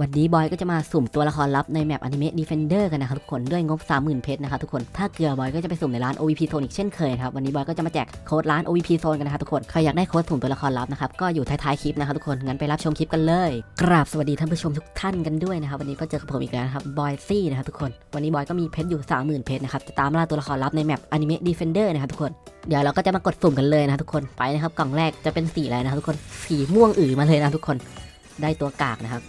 วันนี้บอยก็จะมาสุ่มตัวละครลับในแมปอนิเมะดีเฟนเดอร์กันนะครับทุกคนด้วยงบ 30,000 เพชรนะครับทุกคนถ้าเกลือบอยก็จะไปสุ่มในร้าน OVP Zone อีกเช่นเคยครับวันนี้บอยก็จะมาแจกโค้ดร้าน OVP Zone กันนะครับทุกคนใครอยากได้โค้ดสุ่มตัวละครลับนะครับก็อยู่ท้ายๆคลิปนะครับทุกคนงั้นไปรับชมคลิปกันเลยกราบสวัสดีท่านผู้ชมทุกท่านกันด้วยนะครับวันนี้ก็เจอกับผมอีกแล้วนะครับบอยซี่นะครับทุกคนวันนี้บอยก็มีเพชรอยู่ 30,000 เพชรนะครับจะตามล่าตัวละครลับในแมปอนิเมะดีเฟนเดอร์นะครับทุกคนเดี๋ยวเราก็จะมากดสุ่มกันเลยนะครับทุกคนไปนะครับกล่องแรกจะเป็นสีอะไรนะครับทุกคนสีม่วงอือมาเลยนะทุกคนได้ตัวกากนะครับ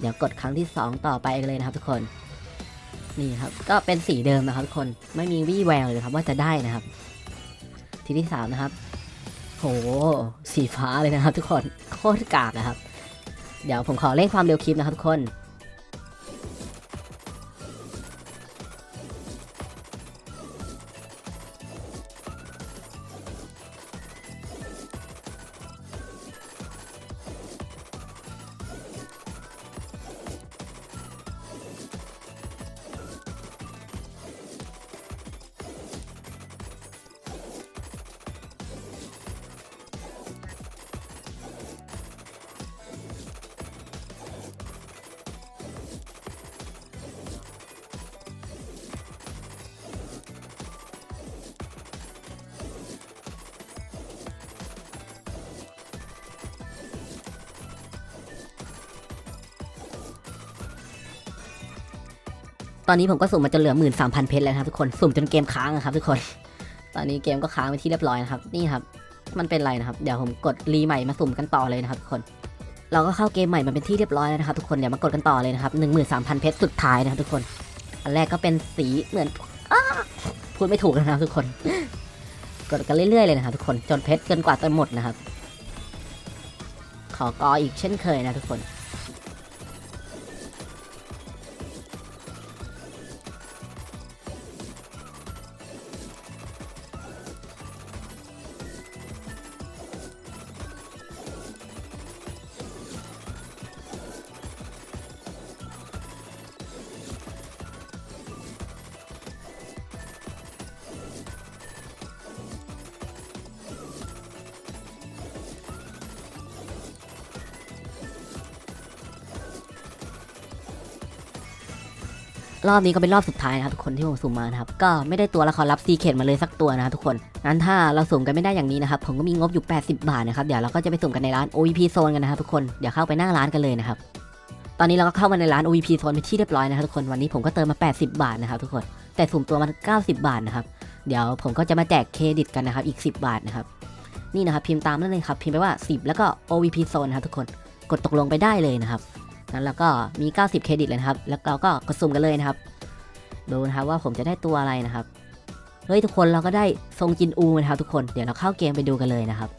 เดี๋ยวกดครั้งที่ 2 ต่อไปเลยนะครับทุกคน นี่ครับ ก็เป็นสีเดิมนะครับทุกคน ไม่มีวี่แววเลยครับว่าจะได้นะครับ ทีที่3นะครับ โห สีฟ้าเลยนะครับ ทุกคน โคตรกากนะครับ เดี๋ยวผมขอเร่งความเร็วคลิปนะครับทุกคน ตอนนี้ผมก็สุ่มมาจนเหลือหมื่นสามพันเพชรแล้วนะครับทุกคน สุ่มจนเกมค้างอะครับทุกคน ตอนนี้เกมก็ค้างไปที่เรียบร้อยนะครับ นี่ครับ มันเป็นไรนะครับ เดี๋ยวผมกดรีใหม่มาสุ่มกันต่อเลยนะครับทุกคน เราก็เข้าเกมใหม่มาเป็นที่เรียบร้อยแล้วนะครับทุกคน เดี๋ยวมากดกันต่อเลยนะครับหนึ่งหมื่นสามพันเพชรสุดท้ายนะครับทุกคน อันแรกก็เป็นสีเหมือนอพูดไม่ถูกนะครับทุกคน กดกันเรื่อยๆเลยนะครับทุกคน จนเพชรจนกว่าจะหมดนะครับ ขอกออีกเช่นเคยนะทุกคน รอบนี้ก็เป็นรอบสุดท้ายนะครับทุกคนที่ผมสุ่มมานะครับก็ไม่ได้ตัวละครลับซีเคทมาเลยสักตัวนะครับทุกคนงั้นถ้าเราสุ่มกันไม่ได้อย่างนี้นะครับผมก็มีงบอยู่ 80 บาทนะครับเดี๋ยวเราก็จะไปสุ่มกันในร้าน OVP Zone กันนะครับทุกคนเดี๋ยวเข้าไปหน้าร้านกันเลยนะครับตอนนี้เราก็เข้ามาในร้าน OVP Zone เป็นที่เรียบร้อยนะครับทุกคนวันนี้ผมก็เติมมา 80 บาทนะครับทุกคนแต่สุ่มตัวมัน 90 บาทนะครับเดี๋ยวผมก็จะมาแจกเครดิตกันนะครับอีก 10 บาทนะครับนี่นะครับพิมพ์ตามนั่นเลยครับพิมพ์ไปว่า 10 แล้วก็ OVP Zone นะครับทุกคนกดตกลงไปได้เลยนะครับ งั้นเราก็มี 90 เครดิตเลยนะครับ แล้วเราก็กดสุ่มกันเลยนะครับ ดูนะครับว่าผมจะได้ตัวอะไรนะครับ เฮ้ยทุกคนเราก็ได้ทรงจินอูนะครับ ทุกคน เดี๋ยวเราเข้าเกมไปดูกันเลยนะครับ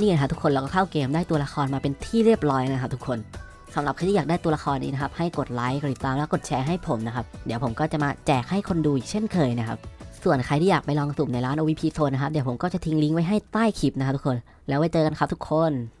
นี่นะครับทุกคนเราก็เข้าเกมได้ตัวละครมาเป็นที่เรียบร้อยนะครับ ทุกคนสำหรับใครที่อยากได้ตัวละครนี้นะครับ ให้กดไลค์กดติดตามแล้วกดแชร์ให้ผมนะครับ เดี๋ยวผมก็จะมาแจกให้คนดูอีกเช่นเคยนะครับส่วนใครที่อยากไปลองสุ่มในร้าน OVP Zone นะครับ เดี๋ยวผมก็จะทิ้งลิงก์ไว้ให้ใต้คลิปนะครับทุกคน แล้วไว้เจอกันครับทุกคน